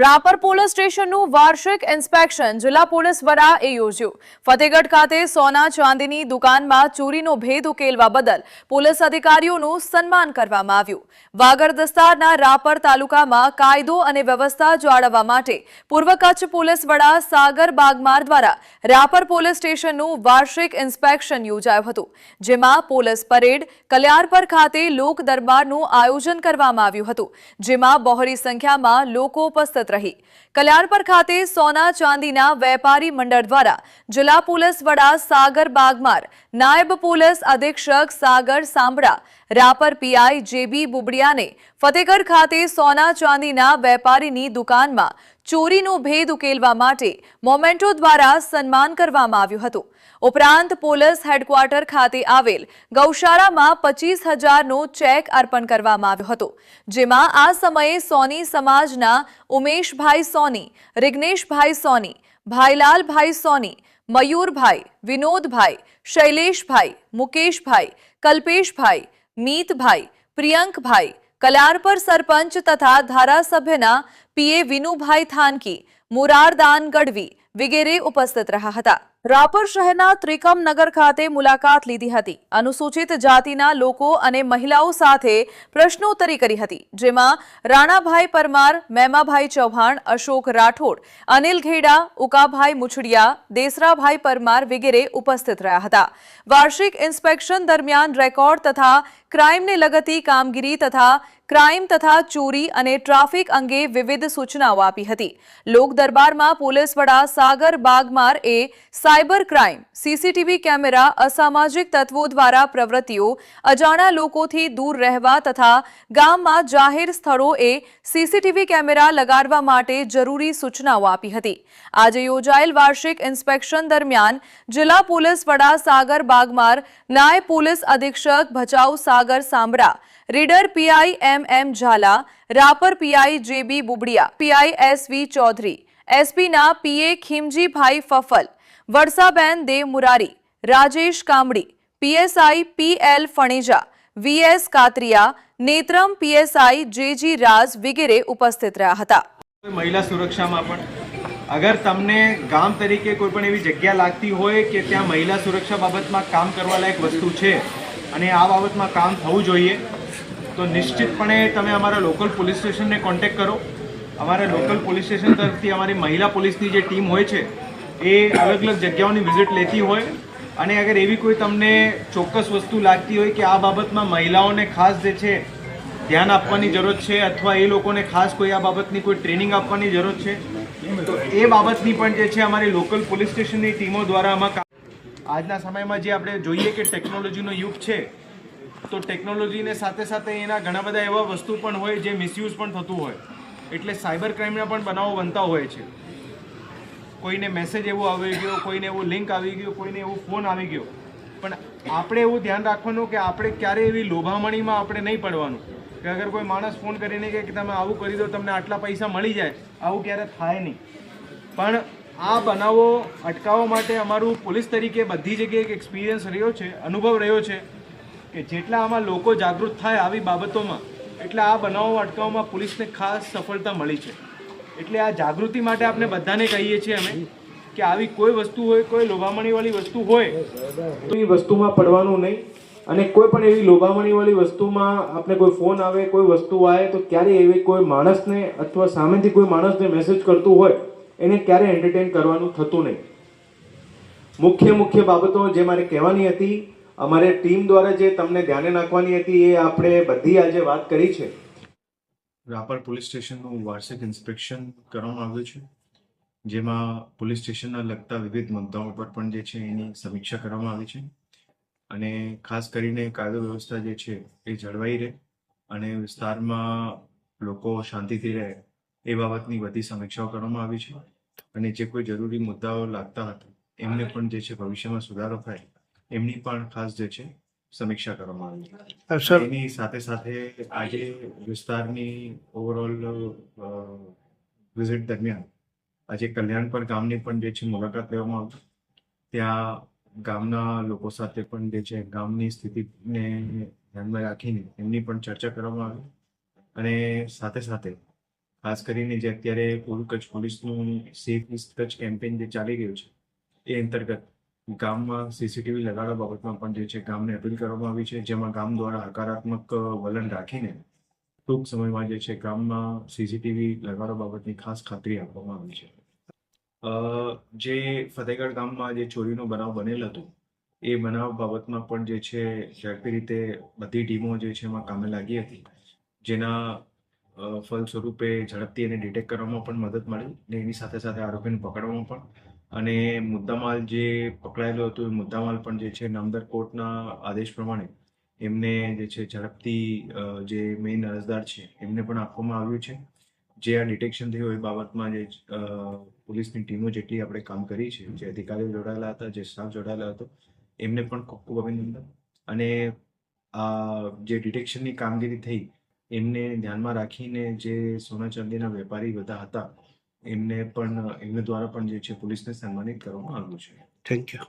Rapar police સ્ટેશનનું વાર્ષિક inspection જિલ્લા પોલીસ વડાએ યોજ્યું. ફતેગઢ ખાતે સોના ચાંદીની દુકાનમાં ચોરીનો ભેદ ઉકેલવા બદલ પોલીસ અધિકારીઓનું સન્માન કરવામાં આવ્યું. વાગર દસ્તારના રાપર તાલુકામાં કાયદો અને વ્યવસ્થા જાળવવા માટે પૂર્વ કચ્છ પોલીસ વડા સાગર બાગમાર દ્વારા રાપર પોલીસ સ્ટેશનનું વાર્ષિક ઇન્સ્પેક્શન યોજાયું હતું, જેમાં પોલીસ પરેડ, કલ્યાણપર ખાતે લોક દરબારનું આયોજન કરવામાં આવ્યું હતું, જેમાં બહોળી સંખ્યામાં લોકો ઉપસ્થિત રહી. કલ્યાણપર ખાતે સોના ચાંદીના વેપારી મંડળ દ્વારા જિલ્લા પોલીસ વડા સાગર બાગમાર, નાયબ પોલીસ અધિક્ષક સાગર સાંભળા, રાપર પીઆઈ જેબી બુબડિયાને ફતેગઢ ખાતે સોના ચાંદીના વેપારીની દુકાનમાં ચોરીનો ભેદ ઉકેલવા માટે મોમેન્ટો દ્વારા સન્માન કરવામાં આવ્યું હતું. ઉપરાંત પોલીસ હેડક્વાર્ટર ખાતે આવેલ ગૌશાળામાં પચીસ હજારનો ચેક અર્પણ કરવામાં આવ્યો હતો, જેમાં આ સમયે સોની સમાજના ઉમેશભાઈ સોની, રિગ્નેશભાઈ સોની, ભાઈલાલભાઈ સોની, મયુરભાઈ, વિનોદભાઈ શૈલેષભાઈ મુકેશભાઈ, કલ્પેશભાઈ, મીતભાઈ, પ્રિયંકભાઈ કલારપર સરપંચ તથા ધારાસભ્યના પીએ વિનુભાઈ થાનકી મુરારદાન ગઢવી વગેરે ઉપસ્થિત રહ્યા હતા રાપર શહેરના ત્રિકમ નગર ખાતે મુલાકાત લીધી હતી. અનુસૂચિત જાતિના લોકો અને મહિલાઓ સાથે પ્રશ્નોત્તરી કરી હતી. જેમાં રાણાભાઈ પરમાર, મેમાભાઈ ચૌહાણ, અશોક રાઠોડ, અનિલ ઘેડા, ઉકાભાઈ મુછડિયા, દેસરાભાઈ પરમાર વગેરે ઉપસ્થિત રહ્યા હતા. વાર્ષિક ઇન્સ્પેક્શન દરમિયાન રેકોર્ડ તથા ક્રાઇમને લગતી કામગીરી તથા ક્રાઇમ તથા ચોરી અને ટ્રાફિક અંગે વિવિધ સૂચનાઓ આપી હતી. લોક પોલીસ વડા સાગર બાગમાર એ સાયબર ક્રાઇમ, સીસીટીવી કેમેરા, અસામાજિક તત્વો દ્વારા પ્રવૃત્તિઓ, અજાણા લોકોથી દૂર રહેવા તથા ગામમાં જાહેર સ્થળોએ સીસીટીવી કેમેરા લગાડવા માટે જરૂરી સૂચનાઓ આપી હતી. આજે યોજાયેલ વાર્ષિક ઇન્સ્પેક્શન દરમિયાન જિલ્લા પોલીસ વડા સાગર બાગમાર, નાયબ પોલીસ અધિક્ષક Bhachau Sagar સાંભળા reader PI M M Jhala, Rapar PI J B Bubadiya PI S V Chaudhary એસપીના પીએ ખીમજીભાઈ ફફલ, વડસાબેન Dev Murari, Rajesh Kamdi PSI P L Phaneja VS Katariya, Netram PSI JG Raj વગેરે ઉપસ્થિત રહ્યા હતા. મહિલા સુરક્ષામાં પણ અગર તમને ગામ તરીકે કોઈ પણ એવી જગ્યા લાગતી હોય કે ત્યાં મહિલા સુરક્ષા બાબતમાં કામ કરવા લાયક વસ્તુ છે અને આ બાબતમાં કામ થવું જોઈએ તો નિશ્ચિતપણે તમે અમારા લોકલ પોલીસ સ્ટેશનને કોન્ટેક્ટ કરો. અમારા લોકલ પોલીસ સ્ટેશન તરફથી અમારી મહિલા પોલીસની જે ટીમ હોય છે, એ અલગ અલગ જગ્યાઓની વિઝિટ લેતી હોય. અને અગર એવી કોઈ તમને ચોક્કસ વસ્તુ લાગતી હોય કે આ બાબતમાં મહિલાઓને ખાસ જે છે, ધ્યાન આપવાની જરૂર છે અથવા એ લોકોને ખાસ કોઈ આ બાબતની કોઈ ટ્રેનિંગ આપવાની જરૂર છે, તો એ બાબતની પણ જે છે અમારી લોકલ પોલીસ સ્ટેશનની ટીમો દ્વારા આમાં આજના સમયમાં જે આપણે જોઈએ કે ટેકનોલોજીનો યુગ છે તો ટેકનોલોજીને સાથે સાથે એના ઘણા બધા એવા વસ્તુ પણ હોય જે મિસયુઝ પણ થતું હોય. એટલે સાયબર ક્રાઇમના પણ બનાવો બનતા હોય છે. કોઈને મેસેજ એવો આવી ગયો, કોઈને એવું લિંક આવી ગયું, કોઈને એવો ફોન આવી ગયો. પણ આપણે એવું ધ્યાન રાખવાનું કે આપણે ક્યારે એવી લોભામણીમાં આપણે નહીં પડવાનું. કે અગર કોઈ માણસ ફોન કરીને કે તમે આવું કરી દો, તમને આટલા પૈસા મળી જાય, આવું ક્યારે થાય નહીં. પણ આ બનાવો અટકાવવા માટે અમારું પોલીસ તરીકે બધી જગ્યાએ એક એક્સપિરિયન્સ રહ્યો છે, અનુભવ રહ્યો છે. કે જેટલા આમાં લોકો જાગૃત થાય આવી બાબતોમાં, એટલે આ બનાવો અટકાવવામાં પોલીસને ખાસ સફળતા મળી છે. એટલે આ જાગૃતિ માટે આપણે બધાને કહીએ છીએ અમે કે આવી કોઈ વસ્તુ હોય, કોઈ લોભામણીવાળી વસ્તુ હોય, તો એ વસ્તુમાં પડવાનું નહીં. અને કોઈ પણ એવી લોભામણીવાળી વસ્તુમાં આપણે કોઈ ફોન આવે, કોઈ વસ્તુ આવે, તો ક્યારે એવી કોઈ માણસને અથવા સામેથી કોઈ માણસને મેસેજ કરતું હોય, એને ક્યારે એન્ટરટેન કરવાનું થતું નહીં. મુખ્ય મુખ્ય બાબતો જે મારે કહેવાની હતી અમારે ટીમ દ્વારા જે તમને ધ્યાને નાખવાની હતી એ આપણે બધી આજે વાત કરી છે. રાપર પોલીસ સ્ટેશનનું વાર્ષિક ઇન્સ્પેક્શન કરવામાં આવ્યું છે, જેમાં પોલીસ સ્ટેશનના લગતા વિવિધ મુદ્દાઓ પર પણ જે છે એની સમીક્ષા કરવામાં આવી છે. અને ખાસ કરીને કાયદો વ્યવસ્થા જે છે એ જળવાઈ રહે અને વિસ્તારમાં લોકો શાંતિથી રહે એ બાબતની બધી સમીક્ષાઓ કરવામાં આવી છે. અને જે કોઈ જરૂરી મુદ્દાઓ લાગતા હતા, એમને પણ જે છે ભવિષ્યમાં સુધારો થાય એમની પણ ખાસ જે છે સમીક્ષા કરવામાં આવી. સર એની સાથે સાથે આજે વિસ્તારની ઓવરઓલ વિઝિટ દરમિયાન આજે કલ્યાણપર ગામની પણ જે છે મુલાકાત લેવામાં આવી. ત્યાં ગામના લોકો સાથે પણ જે છે ગામની સ્થિતિને ધ્યાનમાં રાખીને એમની પણ ચર્ચા કરવામાં આવી. અને સાથે સાથે ખાસ કરીને જે અત્યારે પૂર્વ કચ્છ પોલીસનું સેફ ઇસ્ટ કચ્છ કેમ્પેન જે ચાલી રહ્યું છે એ અંતર્ગત ગામમાં સીસીટીવી લગાડવા બાબતમાં પણ જે છે ગામને અપીલ કરવામાં આવી છે. જેમાં ગામ દ્વારા હકારાત્મક વલણ રાખીને ટૂંક સમયમાં જે છે ગામમાં સીસીટીવી લગાડવા બાબતની ખાસ ખાતરી આપવામાં આવી છે. જે ફતેહગઢ ગામમાં જે ચોરીનો બનાવ બનેલ હતો, એ બનાવ બાબતમાં પણ જે છે ઝડપી રીતે બધી ટીમો જે છે એમાં કામે લાગી હતી. જેના ફલ સ્વરૂપે ઝડપથી એને ડિટેક્ટ કરવામાં પણ મદદ મળી ને એની સાથે સાથે આરોપીને પકડવામાં પણ અને મુદ્દામાલ જે પકડાયેલો હતો, એ મુદ્દામાલ પણ જે છે નામદાર કોર્ટના આદેશ પ્રમાણે એમને જે છે ઝડપથી જે મેઇન અરજદાર છે, એમને પણ આપવામાં આવ્યું છે. જે આ ડિટેક્શન થયું એ બાબતમાં જે પોલીસની ટીમો જેટલી આપણે કામ કરી છે, જે અધિકારીઓ જોડાયેલા હતા, જે સ્ટાફ જોડાયેલા હતો, એમને પણ ખૂબ ખૂબ અભિનંદન. અને આ જે ડિટેક્શનની કામગીરી થઈ, એમને ધ્યાનમાં રાખીને જે સોના ચાંદીના વેપારી બધા હતા એમને પણ એમને દ્વારા પણ જે છે પોલીસને સન્માનિત કરવામાં આવ્યું છે. Thank you